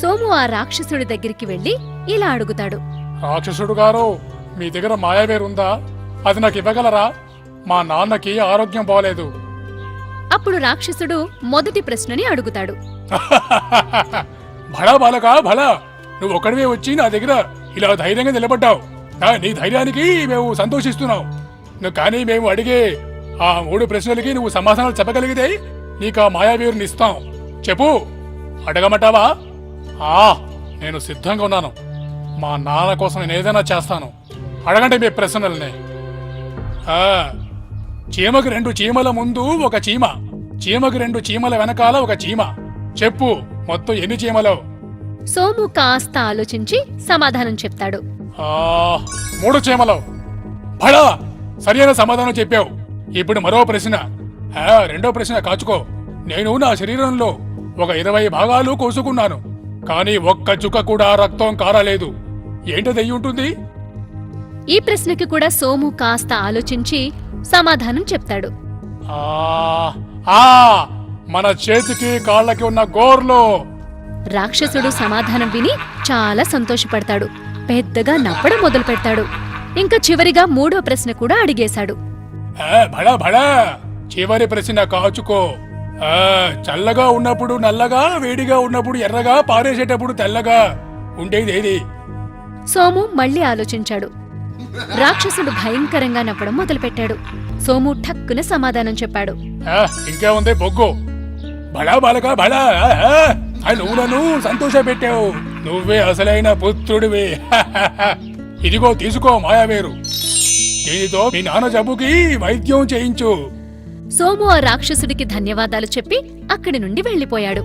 సోము ఆ రాక్షసుడి దగ్గరికి వెళ్ళి ఇలా అడుగుతాడు. రాక్షసుడు గారు మీ దగ్గర మాయావేరు ఉందా అది నాకు ఇవ్వగలరా? మా నాన్నకి ఆరోగ్యం బాలేదు. అప్పుడు రాక్షసుడు మొదటి ప్రశ్నని అడుగుతాడు. భళా బాలక భళా. నువ్వు ఒక్కడివే వచ్చి నా దగ్గర ఇలా ధైర్యంగా నిలబడ్డావు. నీ ధైర్యానికి మేము సంతోషిస్తున్నాం. నువ్వు కానీ మేము అడిగే ఆ మూడు ప్రశ్నలకి నువ్వు సమాధానాలు చెప్పగలిగితే నీకు ఆ మాయావీరుని ఇస్తాం. చెప్పు. అడగమంటావా? ఆ నేను సిద్ధంగా ఉన్నాను. మా నాన్న కోసం నేను ఏదైనా చేస్తాను. అడగండి మీ ప్రశ్నల్ని. ఆ, చీమకి రెండు చీమల ముందు ఒక చీమ. చీమకి రెండు చీమల వెనకాల ఒక చీమ. చెప్పు మొత్తం ఎన్ని చీమలు? సోము కాస్త ఆలోచించి సమాధానం చెప్తాడు. ఆ, మూడు చీమలు. భళా సరైన సమాధానం చెప్పావు. ఇప్పుడు మరో ప్రశ్న. ఆ, రెండో ప్రశ్న కాచుకో. నేను నా శరీరంలో ఒక ఇరవై భాగాలు కోసుకున్నాను. కానీ ఒక్క చుక్క కూడా రక్తం కారలేదు. ఏంటది ఉంటుంది? ఈ ప్రశ్నకి కూడా సోము కాస్త ఆలోచించి సమాధానం చెప్తాడు. ఆ ఆ మన చేతికి కాళ్ళకి ఉన్న గోర్లు. రాక్షసుడు సమాధానం విని చాలా సంతోషపడతాడు. పెద్దగా నవ్వడం మొదలు పెడతాడు ఇంకా చివరిగా మూడో ప్రశ్న కూడా అడిగేశాడు. ఆ, భళా భళా చివరి ప్రశ్న కాచుకో. చల్లగా ఉన్నప్పుడు నల్లగా వేడిగా ఉన్నప్పుడు ఎర్రగా పారేసేటప్పుడు తెల్లగా ఉండేది ఏది? సోము మళ్ళీ ఆలోచించాడు. రాక్షసుడు భయంకరంగా నవ్వడం మొదలుపెట్టాడు. సోము ఠక్కున సమాధానం చెప్పాడు. ఇంకా ఉంది బొగ్గు భళా బాలక ఆ, నువ్వు నన్ను సంతోష పెట్టావు. నువ్వే అసలైన పుత్రుడివి. ఇదిగో తీసుకో మాయావేరు. దీనితో మీ నాన్న జబ్బుకి వైద్యం చేయించు. సోము ఆ రాక్షసుడికి ధన్యవాదాలు చెప్పి అక్కడి నుండి వెళ్ళిపోయాడు.